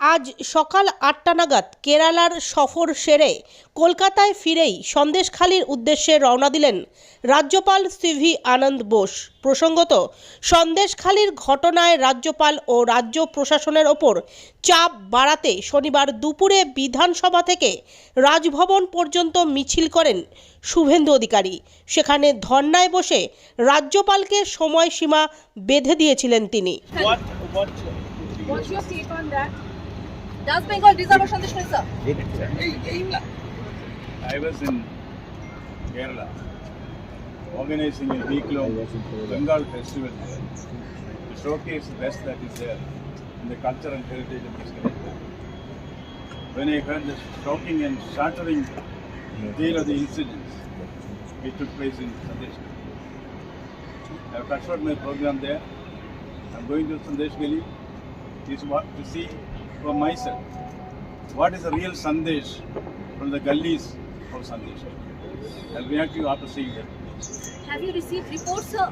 আজ সকাল আটটা নাগাদ কেরালার সফর সেরে কলকাতায় ফিরেই সন্দেশখালির উদ্দেশ্যে রওনা দিলেন রাজ্যপাল সিভি আনন্দ বোস। প্রসঙ্গত সন্দেশখালির ঘটনায় রাজ্যপাল ও রাজ্য প্রশাসনের ওপর চাপ বাড়াতে শনিবার দুপুরে বিধানসভা থেকে রাজভবন পর্যন্ত মিছিল করেন শুভেন্দু অধিকারী। সেখানে ধর্নায় বসে রাজ্যপালকে সময়সীমা বেঁধে দিয়েছিলেন তিনি। What, what, What's your take on that? Does Bengal deserve a Sandesh Sir? I was in Kerala organizing a week-long Bengal festival there. To showcase the best that is there in the culture and heritage of this country. When I heard the shocking and shattering tale of the incidents which took place in Sandesh, I have transferred my program there. I'm going to Sandesh Gali to see for myself what is the real Sandesh from the gullies of Sandesh. I'll react to you after seeing that. Have you received reports, sir?